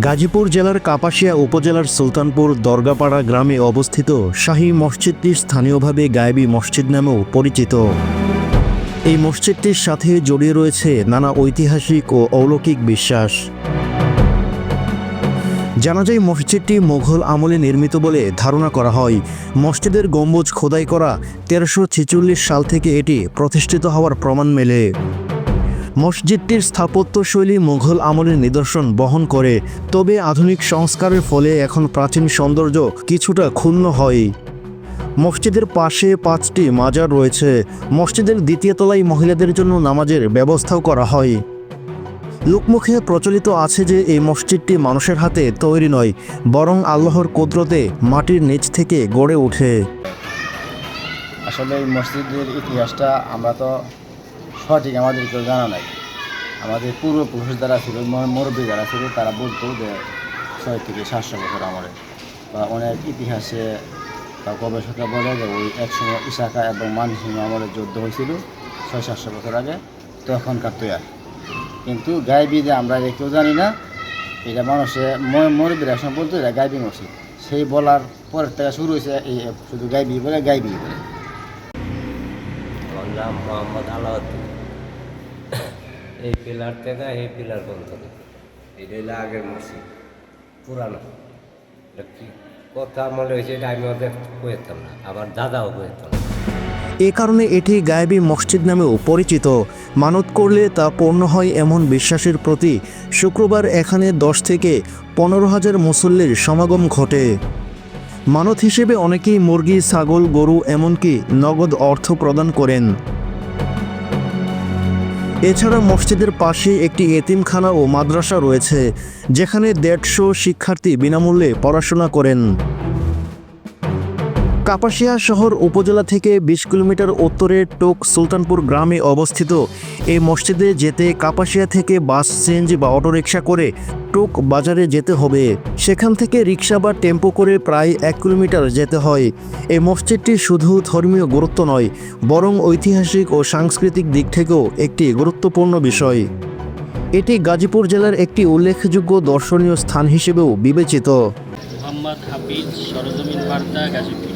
গাজীপুর জেলার কাপাসিয়া উপজেলার সুলতানপুর দরগাপাড়া গ্রামে অবস্থিত শাহী মসজিদটি স্থানীয়ভাবে গায়েবী মসজিদ নামেও পরিচিত। এই মসজিদটির সাথে জড়িয়ে রয়েছে নানা ঐতিহাসিক ও অলৌকিক বিশ্বাস। জানা যায়, মসজিদটি মোঘল আমলে নির্মিত বলে ধারণা করা হয়। মসজিদের গম্বুজ খোদাই করা তেরোশো সাল থেকে এটি প্রতিষ্ঠিত হওয়ার প্রমাণ মেলে। মসজিদটির স্থাপত্যশৈলী মুঘল আমলের নিদর্শন বহন করে, তবে আধুনিক সংস্কারের ফলে এখন প্রাচীন সৌন্দর্য কিছুটা ক্ষুণ্ণ হয়। মসজিদের পাশে পাঁচটি মাজার রয়েছে। মসজিদের দ্বিতীয় তলায় মহিলাদের জন্য নামাজের ব্যবস্থাও করা হয়। লোকমুখে প্রচলিত আছে যে এই মসজিদটি মানুষের হাতে তৈরি নয়, বরং আল্লাহর কুদরতে মাটির নিচ থেকে গড়ে ওঠে। আসলে এই মসজিদের ইতিহাসটা আমরা তো সঠিক আমাদের কেউ জানা নাই। আমাদের পূর্বপুরুষ যারা ছিল মুরব্বী যারা ছিল, তারা বলতো যে ছয় থেকে সাতশো বছর আমলে। বা অনেক ইতিহাসে বা গবেষকরা বলে যে ওই একসময় ইসাকা এবং মানসিংহ আমলের যুদ্ধ হয়েছিল, ছয় সাতশো বছর আগে, তখনকার তৈয়ার। কিন্তু গাইবি যে আমরা কেউ জানি না, এটা মানুষে মুরব্বীরা একসময় বলতো এটা গাইবি মসজিদ। সেই বলার পরের থেকে শুরু হয়েছে এই শুধু গাইবি বলে গাইবি বলে। আমার নাম মোহাম্মদ আলাউদ্দিন। এই পিলার থেকে এই পিলার পর্যন্ত। এটা আগের মসজিদ, পুরানো। কি কথা মনে হয়েছে এটা আমি ওদের কয়েতাম না আবার দাদাও কয়েতাম না। এ কারণে এটি গায়েবী মসজিদ নামেও পরিচিত। মানত করলে তা পূর্ণ হয় এমন বিশ্বাসের প্রতি। শুক্রবার এখানে দশ থেকে পনেরো হাজার মুসল্লির সমাগম ঘটে। মানত হিসেবে অনেকেই মুরগি, ছাগল, গরু এমনকি নগদ অর্থ প্রদান করেন। এছাড়া মসজিদের পাশে একটি এতিমখানা ও মাদ্রাসা রয়েছে, যেখানে দেড়শো শিক্ষার্থী বিনামূল্যে পড়াশোনা করেন। কাপাসিয়া শহর উপজেলা থেকে বিশ কিলোমিটার উত্তরে টোক সুলতানপুর গ্রামে অবস্থিত। এই মসজিদে যেতে কাপাসিয়া থেকে বাস, সিএনজি বা অটোরিকশা করে টোক বাজারে যেতে হবে। সেখান থেকে রিক্সা বা টেম্পো করে প্রায় এক কিলোমিটার যেতে হয়। এই মসজিদটি শুধু ধর্মীয় গুরুত্ব নয়, বরং ঐতিহাসিক ও সাংস্কৃতিক দিক থেকেও একটি গুরুত্বপূর্ণ বিষয়। এটি গাজীপুর জেলার একটি উল্লেখযোগ্য দর্শনীয় স্থান হিসেবেও বিবেচিত। মোহাম্মদ হাফিজ সরজমিন বার্তা গাজীপুর।